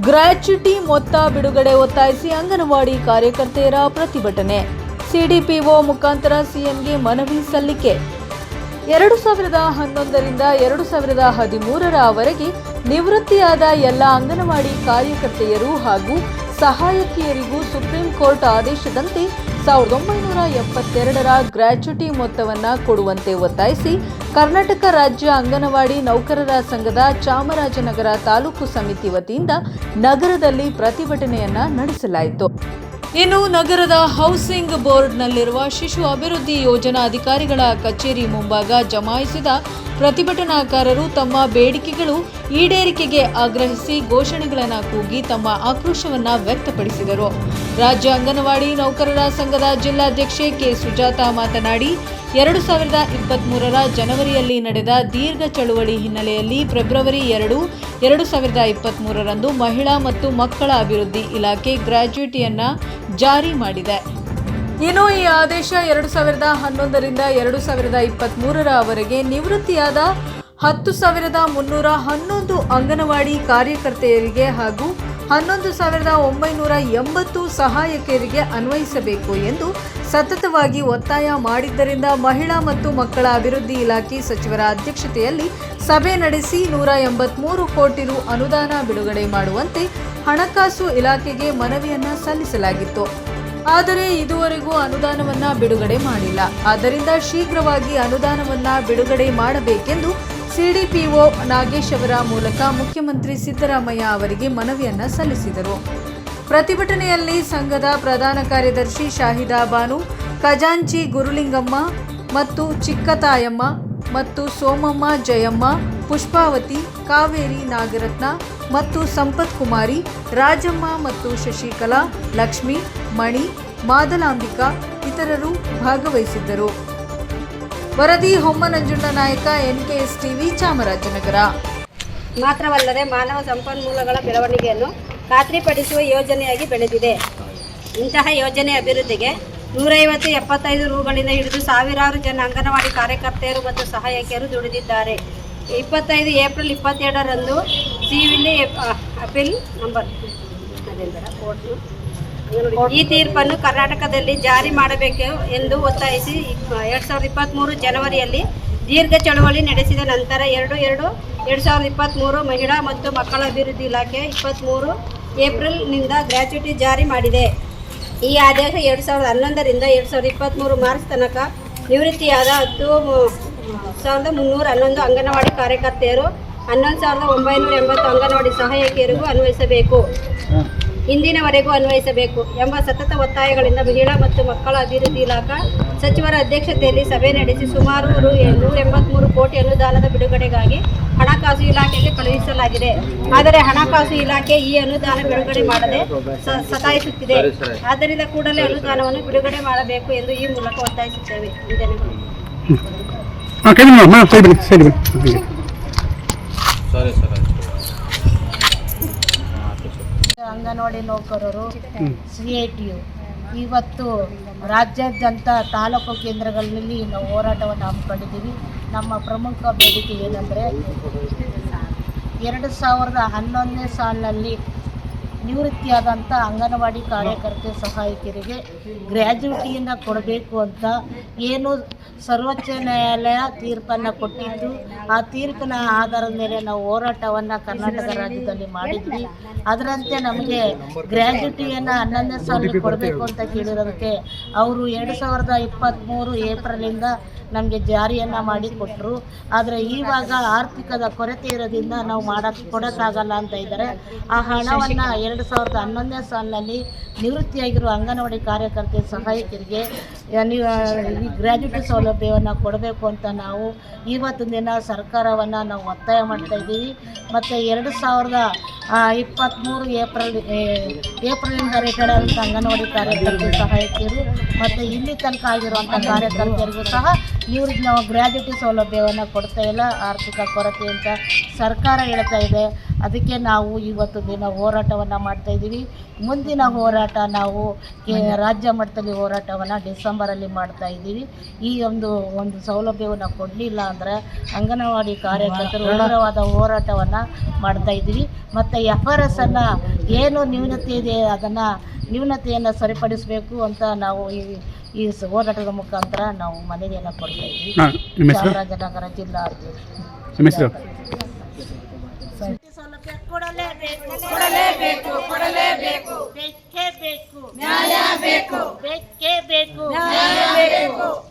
Gratuity ಮೊತ್ತ ಬಿಡುಗಡೆ ಒತ್ತಾಯಿಸಿ ಅಂಗನವಾಡಿ ಕಾರ್ಯಕರ್ತೆಯರ ಪ್ರತಿಭಟನೆ. ಸಿಡಿಪಿಒ ಮುಖಾಂತರ ಸಿಎಂಗೆ ಮನವಿ ಸಲ್ಲಿಕೆ. ಎರಡು ಸಾವಿರದ ಹನ್ನೊಂದರಿಂದ ಎರಡು ಸಾವಿರದ ಹದಿಮೂರರವರೆಗೆ ನಿವೃತ್ತಿಯಾದ ಎಲ್ಲ ಅಂಗನವಾಡಿ ಕಾರ್ಯಕರ್ತೆಯರು ಹಾಗೂ ಸಹಾಯಕಿಯರಿಗೂ ಸುಪ್ರೀಂ ಕೋರ್ಟ್ ಆದೇಶದಂತೆ ಸಾವಿರದ ಒಂಬೈನೂರ ಎಪ್ಪತ್ತೆರಡರ ಗ್ರ್ಯಾಚ್ಯುಟಿ ಮೊತ್ತವನ್ನು ಕೊಡುವಂತೆ ಒತ್ತಾಯಿಸಿ ಕರ್ನಾಟಕ ರಾಜ್ಯ ಅಂಗನವಾಡಿ ನೌಕರರ ಸಂಘದ ಚಾಮರಾಜನಗರ ತಾಲೂಕು ಸಮಿತಿ ವತಿಯಿಂದ ನಗರದಲ್ಲಿ ಪ್ರತಿಭಟನೆಯನ್ನ ನಡೆಸಲಾಯಿತು. ಇನ್ನು ನಗರದ ಹೌಸಿಂಗ್ ಬೋರ್ಡ್ನಲ್ಲಿರುವ ಶಿಶು ಅಭಿವೃದ್ಧಿ ಯೋಜನಾ ಅಧಿಕಾರಿಗಳ ಕಚೇರಿ ಮುಂಭಾಗ ಜಮಾಯಿಸಿದ ಪ್ರತಿಭಟನಾಕಾರರು ತಮ್ಮ ಬೇಡಿಕೆಗಳು ಈಡೇರಿಕೆಗೆ ಆಗ್ರಹಿಸಿ ಘೋಷಣೆಗಳನ್ನು ಕೂಗಿ ತಮ್ಮ ಆಕ್ರೋಶವನ್ನು ವ್ಯಕ್ತಪಡಿಸಿದರು. ರಾಜ್ಯ ಅಂಗನವಾಡಿ ನೌಕರರ ಸಂಘದ ಜಿಲ್ಲಾಧ್ಯಕ್ಷೆ ಕೆ. ಸುಜಾತ ಮಾತನಾಡಿ ಎರಡು ಸಾವಿರದ ಇಪ್ಪತ್ತ್ಮೂರರ ಜನವರಿಯಲ್ಲಿ ನಡೆದ ದೀರ್ಘ ಚಳುವಳಿ ಹಿನ್ನೆಲೆಯಲ್ಲಿ ಫೆಬ್ರವರಿ ಎರಡು ಎರಡು ಸಾವಿರದ ಇಪ್ಪತ್ತ್ಮೂರರಂದು ಮಹಿಳಾ ಮತ್ತು ಮಕ್ಕಳ ಅಭಿವೃದ್ಧಿ ಇಲಾಖೆ ಗ್ರ್ಯಾಚ್ಯುಟಿಯನ್ನ ಜಾರಿ ಮಾಡಿದೆ. ಇನ್ನು ಈ ಆದೇಶ ಎರಡು ಸಾವಿರದ ಹನ್ನೊಂದರಿಂದ ಎರಡು ಸಾವಿರದ ಇಪ್ಪತ್ತ್ಮೂರರವರೆಗೆ ನಿವೃತ್ತಿಯಾದ ಹತ್ತು ಸಾವಿರದ ಮುನ್ನೂರ ಹನ್ನೊಂದು ಅಂಗನವಾಡಿ ಕಾರ್ಯಕರ್ತೆಯರಿಗೆ ಹಾಗೂ ಹನ್ನೊಂದು ಸಾವಿರದ ಒಂಬೈನೂರ ಎಂಬತ್ತು ಸಹಾಯಕಿಯರಿಗೆ ಅನ್ವಯಿಸಬೇಕು ಎಂದು ಸತತವಾಗಿ ಒತ್ತಾಯ ಮಾಡಿದ್ದರಿಂದ ಮಹಿಳಾ ಮತ್ತು ಮಕ್ಕಳ ಅಭಿವೃದ್ಧಿ ಇಲಾಖೆ ಸಚಿವರ ಅಧ್ಯಕ್ಷತೆಯಲ್ಲಿ ಸಭೆ ನಡೆಸಿ ನೂರ ಎಂಬತ್ಮೂರು ಕೋಟಿ ರು ಅನುದಾನ ಬಿಡುಗಡೆ ಮಾಡುವಂತೆ ಹಣಕಾಸು ಇಲಾಖೆಗೆ ಮನವಿಯನ್ನು ಸಲ್ಲಿಸಲಾಗಿತ್ತು. ಆದರೆ ಇದುವರೆಗೂ ಅನುದಾನವನ್ನ ಬಿಡುಗಡೆ ಮಾಡಿಲ್ಲ. ಆದ್ದರಿಂದ ಶೀಘ್ರವಾಗಿ ಅನುದಾನವನ್ನ ಬಿಡುಗಡೆ ಮಾಡಬೇಕೆಂದು ಸಿಡಿಪಿಒ ನಾಗೇಶ್ ಅವರ ಮೂಲಕ ಮುಖ್ಯಮಂತ್ರಿ ಸಿದ್ದರಾಮಯ್ಯ ಅವರಿಗೆ ಮನವಿಯನ್ನ ಸಲ್ಲಿಸಿದರು. ಪ್ರತಿಭಟನೆಯಲ್ಲಿ ಸಂಘದ ಪ್ರಧಾನ ಕಾರ್ಯದರ್ಶಿ ಶಾಹಿದಾ ಬಾನು, ಖಜಾಂಚಿ ಗುರುಲಿಂಗಮ್ಮ ಮತ್ತು ಚಿಕ್ಕತಾಯಮ್ಮ ಮತ್ತು ಸೋಮಮ್ಮ ಜಯಮ್ಮ, ಪುಷ್ಪಾವತಿ, ಕಾವೇರಿ ನಾಗರತ್ನ ಮತ್ತು ಸಂಪತ್ ಕುಮಾರಿ, ರಾಜಮ್ಮ ಮತ್ತು ಶಶಿಕಲಾ, ಲಕ್ಷ್ಮಿ, ಮಣಿ, ಮಾದಲಾಂಬಿಕಾ ಇತರರು ಭಾಗವಹಿಸಿದ್ದರು. ವರದಿ ಹೊಮ್ಮನಂಜುಂಡ ನಾಯಕ ಎನ್ಕೆಎಸ್ ಟಿವಿ ಚಾಮರಾಜನಗರ. ಮಾತ್ರವಲ್ಲದೆ ಮಾನವ ಸಂಪನ್ಮೂಲಗಳ ಬೆಳವಣಿಗೆಯನ್ನು ಖಾತ್ರಿಪಡಿಸುವ ಯೋಜನೆಯಾಗಿ ಬೆಳೆದಿದೆ. ಇಂತಹ ಯೋಜನೆ ಅಭಿವೃದ್ಧಿಗೆ ನೂರೈವತ್ತು ಎಪ್ಪತ್ತೈದು ರೂಗಳಿಂದ ಹಿಡಿದು ಸಾವಿರಾರು ಜನ ಅಂಗನವಾಡಿ ಕಾರ್ಯಕರ್ತೆಯರು ಮತ್ತು ಸಹಾಯಕಿಯರು ದುಡಿದಿದ್ದಾರೆ. ಇಪ್ಪತ್ತೈದು ಏಪ್ರಿಲ್ ಇಪ್ಪತ್ತೆರಡರಂದು ಸಿವಿಲ್ ಅಪೀಲ್ ನಂಬರ್. ಈ ತೀರ್ಪನ್ನು ಕರ್ನಾಟಕದಲ್ಲಿ ಜಾರಿ ಮಾಡಬೇಕು ಎಂದು ಒತ್ತಾಯಿಸಿ ಎರಡು ಸಾವಿರದ ಇಪ್ಪತ್ತ್ಮೂರು ಜನವರಿಯಲ್ಲಿ ದೀರ್ಘ ಚಳವಳಿ ನಡೆಸಿದ ನಂತರ ಎರಡು ಎರಡು ಎರಡು ಸಾವಿರದ ಇಪ್ಪತ್ತ್ಮೂರು ಮಹಿಳಾ ಮತ್ತು ಮಕ್ಕಳ ಅಭಿವೃದ್ಧಿ ಇಲಾಖೆ ಇಪ್ಪತ್ತ್ಮೂರು ಏಪ್ರಿಲ್ನಿಂದ ಗ್ರ್ಯಾಚ್ಯುಟಿ ಜಾರಿ ಮಾಡಿದೆ. ಈ ಆದೇಶ ಎರಡು ಸಾವಿರದ ಹನ್ನೊಂದರಿಂದ ಎರಡು ಸಾವಿರದ ಇಪ್ಪತ್ತ್ಮೂರು ಮಾರ್ಚ್ ತನಕ ನಿವೃತ್ತಿಯಾದ ಹತ್ತು ಸಾವಿರದ ಮುನ್ನೂರ ಹನ್ನೊಂದು ಅಂಗನವಾಡಿ ಕಾರ್ಯಕರ್ತೆಯರು, ಹನ್ನೊಂದು ಸಾವಿರದ ಒಂಬೈನೂರ ಎಂಬತ್ತು ಅಂಗನವಾಡಿ ಸಹಾಯಕಿಯರಿಗೂ ಅನ್ವಯಿಸಬೇಕು. ಇಂದಿನವರೆಗೂ ಅನ್ವಯಿಸಬೇಕು ಎಂಬ ಸತತ ಒತ್ತಾಯಗಳಿಂದ ಮಹಿಳಾ ಮತ್ತು ಮಕ್ಕಳ ಅಭಿವೃದ್ಧಿ ಇಲಾಖಾ ಸಚಿವರ ಅಧ್ಯಕ್ಷತೆಯಲ್ಲಿ ಸಭೆ ನಡೆಸಿ ಸುಮಾರು ನೂರ ಎಂಬತ್ಮೂರು ಕೋಟಿ ಅನುದಾನದ ಬಿಡುಗಡೆಗಾಗಿ ಹಣಕಾಸು ಇಲಾಖೆಗೆ ಕಳುಹಿಸಲಾಗಿದೆ. ಆದರೆ ಹಣಕಾಸು ಇಲಾಖೆ ಈ ಅನುದಾನ ಬಿಡುಗಡೆ ಮಾಡದೆ ಸತಾಯಿಸುತ್ತಿದೆ. ಆದ್ದರಿಂದ ಕೂಡಲೇ ಅನುದಾನವನ್ನು ಬಿಡುಗಡೆ ಮಾಡಬೇಕು ಎಂದು ಈ ಮೂಲಕ ಒತ್ತಾಯಿಸುತ್ತೇವೆ. ಹಾಂ ಕೈ ಮೇಡಮ್ ಕೈ ಬನ್ನಿ ಸರಿ ಬನ್ನಿ ಸರಿ ಸರ್ ಅಂಗನವಾಡಿ ನೌಕರರು ಸಿ ಐ ಟಿ ಯು ಇವತ್ತು ರಾಜ್ಯಾದ್ಯಂತ ತಾಲೂಕು ಕೇಂದ್ರಗಳಲ್ಲಿ ನಾವು ಹೋರಾಟವನ್ನು ಹಮ್ಮಿಕೊಂಡಿದ್ದೀವಿ. ನಮ್ಮ ಪ್ರಮುಖ ಬೇಡಿಕೆ ಏನಂದರೆ ಎರಡು ಸಾವಿರದ ಹನ್ನೊಂದನೇ ಸಾಲಿನಲ್ಲಿ ನಿವೃತ್ತಿಯಾದಂಥ ಅಂಗನವಾಡಿ ಕಾರ್ಯಕರ್ತೆ ಸಹಾಯಕಿಯರಿಗೆ ಗ್ರ್ಯಾಜುಯಿಟಿಯನ್ನು ಕೊಡಬೇಕು ಅಂತ ಏನು ಸರ್ವೋಚ್ಚ ನ್ಯಾಯಾಲಯ ತೀರ್ಪನ್ನು ಕೊಟ್ಟಿದ್ದು, ಆ ತೀರ್ಪಿನ ಆಧಾರದ ಮೇಲೆ ನಾವು ಹೋರಾಟವನ್ನು ಕರ್ನಾಟಕ ರಾಜ್ಯದಲ್ಲಿ ಮಾಡಿದ್ವಿ. ಅದರಂತೆ ನಮಗೆ ಗ್ರ್ಯಾಜುಯಿಟಿಯನ್ನು ಹನ್ನೊಂದನೇ ಸಾಲಿಗೆ ಕೊಡಬೇಕು ಅಂತ ಕೇಳಿರೋದಕ್ಕೆ ಅವರು ಎರಡು ಸಾವಿರದ ಇಪ್ಪತ್ತ್ಮೂರು ಏಪ್ರಿಲಿಂದ ನಮಗೆ ಜಾರಿಯನ್ನು ಮಾಡಿಕೊಟ್ರು ಆದರೆ ಈವಾಗ ಆರ್ಥಿಕದ ಕೊರತೆ ಇರೋದ್ರಿಂದ ನಾವು ಮಾಡಕ್ಕೆ ಕೊಡೋಕ್ಕಾಗಲ್ಲ ಅಂತ ಇದ್ದಾರೆ. ಆ ಹಣವನ್ನು ಎರಡು ಸಾವಿರದ ಹನ್ನೊಂದನೇ ಸಾಲಿನಲ್ಲಿ ನಿವೃತ್ತಿಯಾಗಿರುವ ಅಂಗನವಾಡಿ ಕಾರ್ಯಕರ್ತೆ ಸಹಾಯಕರಿಗೆ ಈ ಗ್ರ್ಯಾಜುಟಿ ಸೌಲಭ್ಯವನ್ನು ಕೊಡಬೇಕು ಅಂತ ನಾವು ಇವತ್ತಿನ ದಿನ ಸರ್ಕಾರವನ್ನು ನಾವು ಒತ್ತಾಯ ಮಾಡ್ತಾ ಇದ್ದೀವಿ. ಮತ್ತು ಎರಡು ಸಾವಿರದ ಇಪ್ಪತ್ತ್ಮೂರು ಏಪ್ರಿಲ್ ಏಪ್ರಿಲಿಂದ ರಿಟೈರ್ಡ್ ಆದಂಥ ಅಂಗನವಾಡಿ ಸಹ ಸಹಾಯಕಿಯರು ಮತ್ತು ಇಲ್ಲಿ ತನಕ ಆಗಿರುವಂಥ ಕಾರ್ಯಕರ್ತರಿಗೂ ಸಹ ಇವ್ರಿಗೆ ನಾವು ಗ್ರ್ಯಾಜುಟಿ ಸೌಲಭ್ಯವನ್ನು ಕೊಡ್ತಾ ಇಲ್ಲ, ಆರ್ಥಿಕ ಕೊರತೆ ಅಂತ ಸರ್ಕಾರ ಹೇಳ್ತಾ ಇದೆ. ಅದಕ್ಕೆ ನಾವು ಇವತ್ತು ದಿನ ಹೋರಾಟವನ್ನು ಮಾಡ್ತಾ ಇದ್ದೀವಿ. ಮುಂದಿನ ಹೋರಾಟ ನಾವು ಕೆ ರಾಜ್ಯ ಮಟ್ಟದಲ್ಲಿ ಹೋರಾಟವನ್ನು ಡಿಸೆಂಬರಲ್ಲಿ ಮಾಡ್ತಾ ಇದ್ದೀವಿ. ಈ ಒಂದು ಒಂದು ಸೌಲಭ್ಯವನ್ನು ಕೊಡಲಿಲ್ಲ ಅಂದರೆ ಅಂಗನವಾಡಿ ಕಾರ್ಯಕರ್ತರು ಉಗ್ರವಾದ ಹೋರಾಟವನ್ನು ಮಾಡ್ತಾ ಇದ್ದೀವಿ. ಮತ್ತು ಎಫ್ ಆರ್ ಎಸ್ ಅನ್ನು ಏನು ನ್ಯೂನತೆ ಇದೆ ಅದನ್ನು ನ್ಯೂನತೆಯನ್ನು ಸರಿಪಡಿಸಬೇಕು ಅಂತ ನಾವು ಈ ಈ ಹೋರಾಟದ ಮುಖಾಂತರ ನಾವು ಮನವಿಯನ್ನು ಕೊಡ್ತಾ ಇದ್ದೀವಿ. ಹಾಂ ಕೊಡಲೇಬೇಕು ಕೊಡಲೇಬೇಕು. ಬೆಕ್ಕೆ ಬೇಕು. ನ್ಯಾಯ ಬೇಕು. ಬೆಕ್ಕೆ ಬೇಕು. ನ್ಯಾಯ ಬೇಕು.